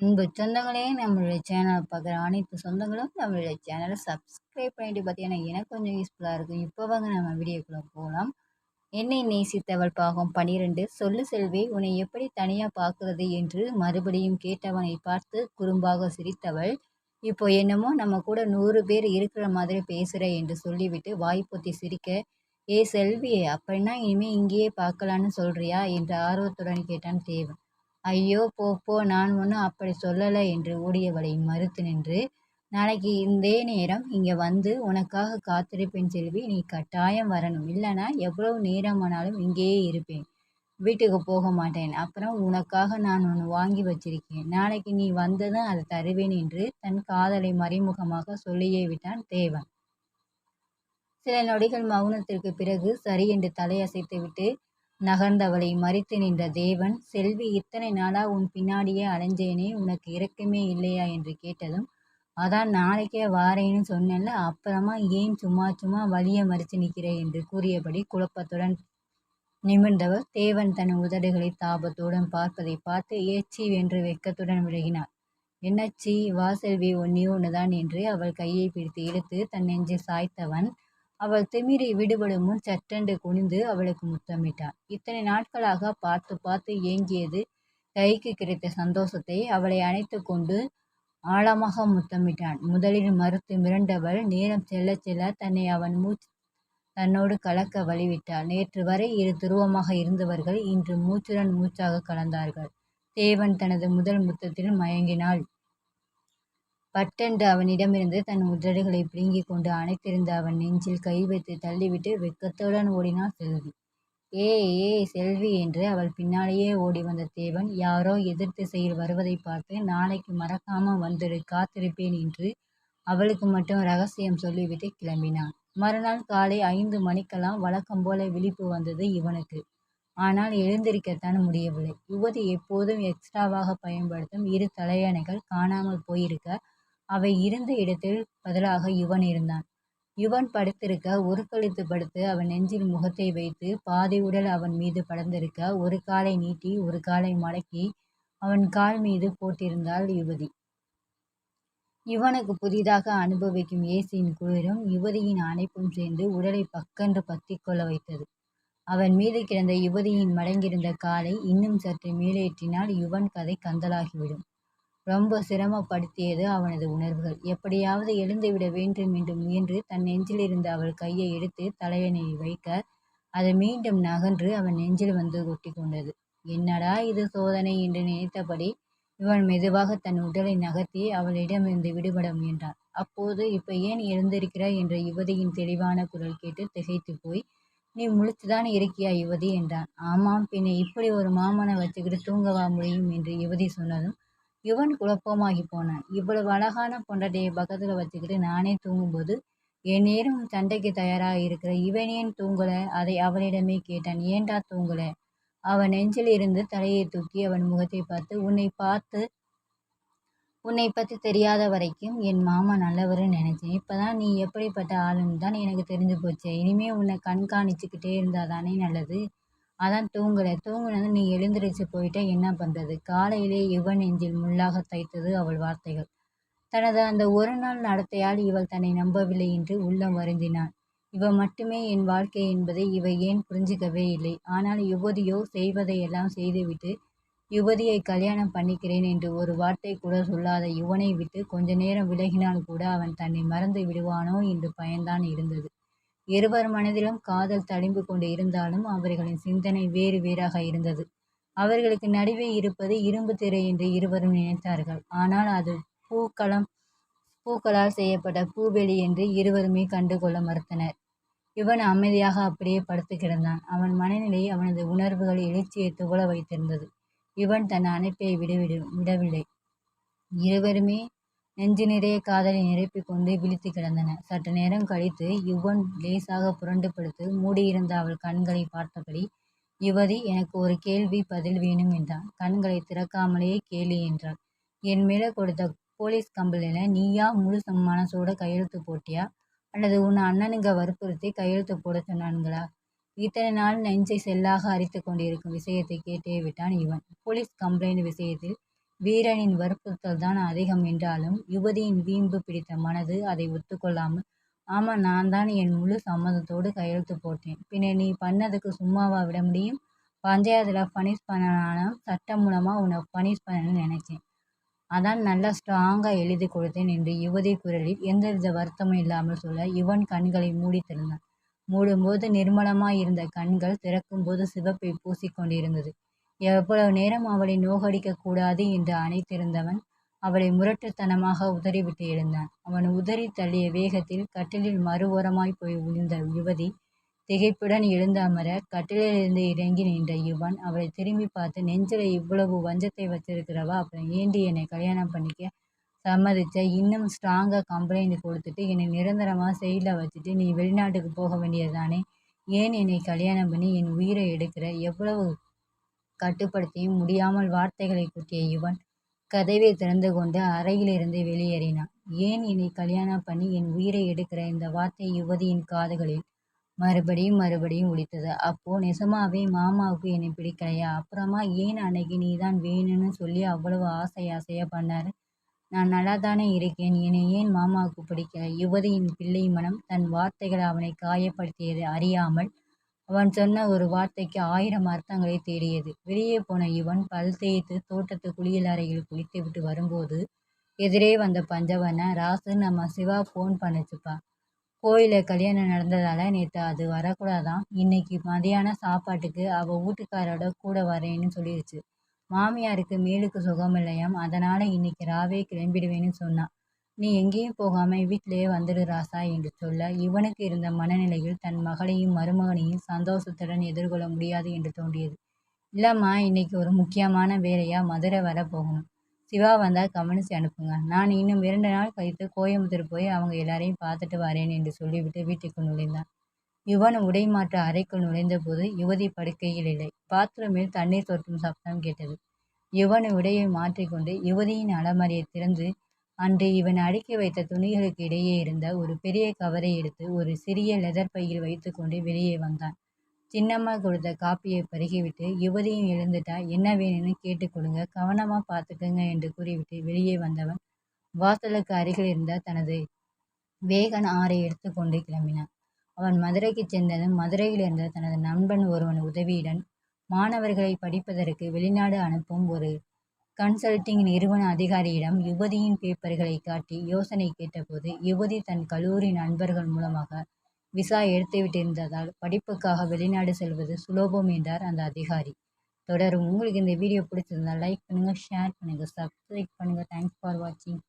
அன்பு சொந்தங்களே நம்மளுடைய சேனலை பார்க்குற அனைத்து சொந்தங்களும் நம்மளுடைய சேனலை சப்ஸ்கிரைப் பண்ணிட்டு பார்த்தீங்கன்னா எனக்கு கொஞ்சம் யூஸ்ஃபுல்லாக இருக்கும். இப்போ வாங்க நம்ம வீடியோக்குள்ளே போகலாம் என்னை நேசித்தவள் பாகம் பனிரெண்டு. சொல்லு செல்வி உன்னை எப்படி தனியாக பார்க்கறது என்று மறுபடியும் கேட்டவனை பார்த்து குறும்பாக சிரித்தவள். இப்போ என்னமோ நம்ம கூட நூறு பேர் இருக்கிற மாதிரி பேசுகிற என்று சொல்லிவிட்டு வாய்ப்பொத்தி சிரிக்க ஏ செல்வி அப்படின்னா இனிமேல் இங்கேயே பார்க்கலான்னு சொல்கிறியா என்று ஆர்வத்துடன் கேட்டான் தேவன். ஐயோ போ போ நான் ஒன்றும் அப்படி சொல்லலை என்று ஓடியவளை மறுத்து நின்று நாளைக்கு இதே நேரம் இங்கே வந்து உனக்காக காத்திருப்பேன் செல்வி நீ கட்டாயம் வரணும். இல்லைனா எவ்வளவு நேரமானாலும் இங்கேயே இருப்பேன். வீட்டுக்கு போக மாட்டேன். அப்புறம் உனக்காக நான் ஒன்று வாங்கி வச்சிருக்கேன். நாளைக்கு நீ வந்ததும் அதை தருவேன் என்று தன் காதலை மறைமுகமாக சொல்லியே விட்டான் தேவன். சில நொடிகள் மௌனத்திற்கு பிறகு சரி என்று தலையசைத்து விட்டு நகர்ந்தவளை மறித்து நின்ற தேவன் செல்வி இத்தனை நாளா உன் பின்னாடியே அலைஞ்சேனே உனக்கு இறக்கமே இல்லையா என்று கேட்டதும் அதான் நாளைக்கே வாரேன்னு சொன்னேன்ல அப்புறமா ஏன் சும்மா சும்மா வலிய மறித்து நிற்கிற என்று கூறியபடி குழப்பத்துடன் நிமிர்ந்தவர் தேவன் தன் உதடுகளை தாபத்துடன் பார்ப்பதை பார்த்து ஏச்சி என்று வெக்கத்துடன் விலகினார் என்னச்சி வாசல்வி ஒன்னே ஒன்றுதான் என்று அவள் கையை பிடித்து இழுத்து தன் நெஞ்சில் சாய்த்தவன் அவள் திமிரி விடுபடும் முன் சட்டென்று குனிந்து அவளுக்கு முத்தமிட்டான் இத்தனை நாட்களாக பார்த்து பார்த்து ஏங்கியது கைக்கு கிடைத்த சந்தோஷத்தை அவளை அணைத்து கொண்டு ஆழமாக முத்தமிட்டான். முதலில் மறுத்து மிரண்டவள் நேரம் செல்ல செல்ல தன்னை அவன் மூச்சு தன்னோடு கலக்க வழிவிட்டாள். நேற்று வரை இரு துருவமாக இருந்தவர்கள் இன்று மூச்சுடன் மூச்சாக கலந்தார்கள். தேவன் தனது முதல் முத்தத்தில் மயங்கினாள். பட்டென்று அவனிடமிருந்து தன் உதடுகளை பிடுங்கிக் கொண்டு அணைத்திருந்த அவன் நெஞ்சில் கை வைத்து தள்ளிவிட்டு வெக்கத்துடன் ஓடினாள் செல்வி. ஏ ஏ செல்வி என்று அவள் பின்னாலேயே ஓடி வந்த தேவன் யாரோ எதிர் திசையில் வருவதை பார்த்து நாளைக்கு மறக்காம வந்துடு காத்திருப்பேன் என்று அவளுக்கு மட்டும் ரகசியம் சொல்லிவிட்டு கிளம்பினான். மறுநாள் காலை ஐந்து மணிக்கெல்லாம் வழக்கம் போல விழிப்பு வந்தது இவனுக்கு. ஆனால் எழுந்திருக்கத்தான் முடியவில்லை. யுவதி எப்போதும் எக்ஸ்ட்ராவாக பயன்படுத்தும் இரு தலையணைகள் காணாமல் போயிருக்க அவை இருந்த இடத்தில் பதிலாக யுவன் இருந்தான். யுவன் படுத்திருக்க ஒரு கழுத்து படுத்து அவன் நெஞ்சில் முகத்தை வைத்து பாதி உடல் அவன் மீது படர்ந்திருக்க ஒரு காலை நீட்டி ஒரு காலை மடக்கி அவன் கால் மீது போட்டிருந்தாள் யுவதி. யுவனுக்கு புதிதாக அனுபவிக்கும் ஏசியின் குளிரும் யுவதியின் அணைப்பும் சேர்ந்து உடலை பக்கென்று பத்தி கொள்ள வைத்தது. அவன் மீது கிடந்த யுவதியின் மடங்கியிருந்த காலை இன்னும் சற்று மேலேற்றினால் யுவன் கதை கந்தலாகிவிடும். ரொம்ப சிரமப்படுத்தியது அவனது உணர்வுகள். எப்படியாவது எழுந்துவிட வேண்டும் என்று முயன்று தன் நெஞ்சிலிருந்து அவள் கையை எடுத்து தலையணை வைக்க அது மீண்டும் நகன்று அவன் நெஞ்சில் வந்து கொட்டி கொண்டது. என்னடா இது சோதனை? என்று நினைத்தபடி இவன் மெதுவாக தன் உடலை நகர்த்தி அவளிடமிருந்து விடுபட முயன்றான். அப்போது இப்ப ஏன் எழுந்திருக்கிறாய்? என்ற யுவதியின் தெளிவான குரல் கேட்டு திகைத்து போய் நீ முழிச்சுதான் இருக்கியா யுவதி? என்றான். ஆமாம் பின்ன இப்படி ஒரு மாமனை வச்சுக்கிட்டு தூங்கவா முடியும்? என்று யுவதி சொன்னதும் யுவன் குழப்பமாகி போனான். இவ்வளவு அழகான பொண்டாட்டியை பக்கத்தில் வச்சுக்கிட்டு நானே தூங்கும்போது என் நேரம் சண்டைக்கு தயாராக இருக்கிற இவன் ஏன் தூங்கலை? அதை அவளிடமே கேட்டான். ஏண்டா தூங்கலை? அவன் நெஞ்சில் இருந்து தலையை தூக்கி அவன் முகத்தை பார்த்து உன்னை பார்த்து உன்னை பற்றி தெரியாத வரைக்கும் என் மாமா நல்லவருன்னு நினச்சேன். இப்போ தான் நீ எப்படிப்பட்ட ஆளுன்னு தான் எனக்கு தெரிஞ்சு போச்சு. இனிமேல் உன்னை கண்காணிச்சுக்கிட்டே இருந்தால் தானே நல்லது. அதான் தூங்கலை தூங்கினது நீ எழுந்திரிச்சு போயிட்ட என்ன பண்ணுறது காலையிலே இவன் நெஞ்சில் முள்ளாக தைத்தது அவள் வார்த்தைகள். தனது அந்த ஒரு நாள் நடத்தையால் இவள் தன்னை நம்பவில்லை என்று உள்ளம் வருந்தினான். இவ மட்டுமே என் வாழ்க்கை என்பதை இவ ஏன் புரிஞ்சிக்கவே இல்லை? ஆனால் யுவதியோ செய்வதையெல்லாம் செய்துவிட்டு யுவதியை கல்யாணம் பண்ணிக்கிறேன் என்று ஒரு வார்த்தை கூட சொல்லாத யுவனை விட்டு கொஞ்ச நேரம் விலகினால் கூட அவன் தன்னை மறந்து விடுவானோ என்று பயன்தான் இருந்தது. இருவர் மனதிலும் காதல் தடிம்பு கொண்டு இருந்தாலும் அவர்களின் சிந்தனை வேறு வேறாக இருந்தது. அவர்களுக்கு நடுவே இருப்பது இரும்பு திரை என்று இருவரும் நினைத்தார்கள். ஆனால் அது பூக்களம் பூக்களால் செய்யப்பட்ட பூவெளி என்று இருவருமே கண்டுகொள்ள மறுத்தனர். இவன் அமைதியாக அப்படியே படுத்து கிடந்தான். அவன் மனநிலை அவனது உணர்வுகள் எழுச்சியை துவள வைத்திருந்தது. இவன் தன் அணைப்பை விடவிடு விடவில்லை. இருவருமே நெஞ்சு நிறைய காதலை நிரப்பிக் கொண்டு விழித்து கிடந்தன. சற்று நேரம் கழித்து யுவன் லேசாக புரண்டு படுத்து மூடியிருந்த அவள் கண்களை பார்த்தபடி யுவதி எனக்கு ஒரு கேள்வி பதில் வேணும் என்றான். கண்களை திறக்காமலேயே கேளு என்றாள். என் மேலே கொடுத்த போலீஸ் கம்பளையில் நீயா முழு மனசோட கையெழுத்து போட்டியா? அல்லது உன் அண்ணனுங்க வற்புறுத்தி கையெழுத்து போட சொன்னான்களா இத்தனை நாள் நெஞ்சை செல்லாக அரித்து கொண்டிருக்கும் விஷயத்தை கேட்டே விட்டான் இவன் போலீஸ் கம்ப்ளைண்ட் விஷயத்தில் வீரனின் வற்புறுத்தல் தான் அதிகம் என்றாலும் யுவதியின் வீம்பு பிடித்த மனது அதை ஒத்துக்கொள்ளாமல் ஆமா நான் தான் என் முழு சம்மதத்தோடு கையெழுத்து போட்டேன். பின்ன நீ பண்ணதுக்கு சும்மாவா விட முடியும்? பஞ்சாயத்தில் பனிஷ் பண்ணனாலும் சட்டம் மூலமாக உன்னை பனிஷ் பண்ணணும்னு நினச்சேன். அதான் நல்லா ஸ்ட்ராங்காக எழுதி கொடுத்தேன் என்று யுவதி குரலில் எந்தவித வருத்தமும் இல்லாமல் சொல்ல யுவன் கண்களை மூடி திறந்தான். மூடும்போது நிர்மலமாக இருந்த கண்கள் திறக்கும்போது சிவப்பை பூசிக்கொண்டிருந்தது. எவ்வளவு நேரம் அவளை நோகடிக்கக்கூடாது என்று அணைத்திருந்தவன் அவளை முரட்டுத்தனமாக உதறிவிட்டு எழுந்தான். அவன் உதறி தள்ளிய வேகத்தில் கட்டிலில் மறு ஓரமாய் போய் விழுந்த யுவதி திகைப்புடன் எழுந்த அமர கட்டிலிலிருந்து இறங்கி நின்ற யுவன் அவளை திரும்பி பார்த்து நெஞ்சில இவ்வளவு வஞ்சத்தை வச்சிருக்கிறவா? அப்புறம் ஏண்டி என்னை கல்யாணம் பண்ணிக்க சம்மதிச்ச? இன்னும் ஸ்ட்ராங்காக கம்ப்ளைண்ட் கொடுத்துட்டு என்னை நிரந்தரமாக செயலில் வச்சுட்டு நீ வெளிநாட்டுக்கு போக வேண்டியது தானே ஏன் என்னை கல்யாணம் பண்ணி என் உயிரை எடுக்கிற? எவ்வளவு கட்டுப்படுத்தியும் முடியாமல் வார்த்தைகளை கூட்டிய இவன் கதவை திறந்து கொண்டு அறையிலிருந்து வெளியேறினான். ஏன் என்னை கல்யாணம் பண்ணி என் உயிரை எடுக்கிற இந்த வார்த்தை யுவதியின் காதுகளில்? மறுபடியும் மறுபடியும் ஒழித்தது அப்போ நிஜமாவே மாமாவுக்கு என்னை பிடிக்கலையா? அப்புறமா ஏன் அன்னைக்கு நீ தான் வேணும்னு சொல்லி அவ்வளவு ஆசை ஆசையாக பண்ணாரு? நான் நல்லா தானே இருக்கேன். என்னை ஏன் மாமாவுக்கு பிடிக்கல? யுவதியின் பிள்ளை மனம் தன் வார்த்தைகள் அவனை காயப்படுத்தியது அறியாமல் அவன் சொன்ன ஒரு வார்த்தைக்கு ஆயிரம் அர்த்தங்களை தேடியது. வெளியே போன இவன் பல் தேய்த்து தோட்டத்து குளியல் அறையில் குளித்துவிட்டு வரும்போது எதிரே வந்த பஞ்சவனை ராசு நம்ம சிவா ஃபோன் பண்ணுச்சுப்பா. கோயிலில் கல்யாணம் நடந்ததால் நேற்று அது வரக்கூடாதான் இன்னைக்கு மதியான சாப்பாட்டுக்கு அவள் வீட்டுக்காரோட கூட வரேன்னு சொல்லிடுச்சு மாமியாருக்கு மேலுக்கு சுகம் இல்லையாம் அதனால் இன்னைக்கு ராவே கிளம்பிடுவேன்னு சொன்னான். நீ எங்கேயும் போகாமல் வீட்டிலேயே வந்துடு ராசா என்று சொல்ல இவனுக்கு இருந்த மனநிலையில் தன் மகளையும் மருமகனையும் சந்தோஷத்துடன் எதிர்கொள்ள முடியாது என்று தோன்றியது. இல்லைம்மா இன்னைக்கு ஒரு முக்கியமான வேலையாக மதுரை வர போகணும். சிவா வந்தால் கவனித்து அனுப்புங்க. நான் இன்னும் இரண்டு நாள் கழித்து கோயம்புத்தூர் போய் அவங்க எல்லாரையும் பார்த்துட்டு வரேன் என்று சொல்லிவிட்டு வீட்டுக்கு நுழைந்தான். யுவன் உடை மாற்ற அறைக்குள் நுழைந்தபோது யுவதி படுக்கையில் இல்லை. பாத்ரூமில் தண்ணீர் சொட்டும் சப்தம் கேட்டது. யுவன் உடையை மாற்றிக்கொண்டு யுவதியின் அலமாரியை திறந்து அன்று இவன் அடுக்கி வைத்த துணிகளுக்கு இடையே இருந்த ஒரு பெரிய கவரை எடுத்து ஒரு சிறிய லெதர் பையில் வைத்துக்கொண்டு வெளியே வந்தான். சின்னம்மா கொடுத்த காப்பியை பருகிவிட்டு யுவதியும் எழுந்துட்டா என்ன வேணும்னு கேட்டு கொடுங்க கவனமாக பார்த்துக்கோங்க என்று கூறிவிட்டு வெளியே வந்தவன் வாசலுக்கு அருகில் இருந்த தனது வேகன் ஆறை எடுத்துக்கொண்டு கிளம்பினான். அவன் மதுரைக்கு சென்றதும் மதுரையில் இருந்த தனது நண்பன் ஒருவன் உதவியுடன் மாணவர்களை படிப்பதற்கு வெளிநாடு அனுப்பும் ஒரு கன்சல்டிங் நிறுவன அதிகாரியிடம் யுவதியின் பேப்பர்களை காட்டி யோசனை கேட்டபோது யுவதி தன் கல்லூரி நண்பர்கள் மூலமாக விசா எடுத்துவிட்டிருந்ததால் படிப்புக்காக வெளிநாடு செல்வது சுலபம் என்றார் அந்த அதிகாரி. தொடரும். உங்களுக்கு இந்த வீடியோ பிடிச்சிருந்தால் லைக் பண்ணுங்கள் ஷேர் பண்ணுங்கள் சப்ஸ்கிரைப் பண்ணுங்கள் தேங்க்ஸ் ஃபார் வாட்சிங்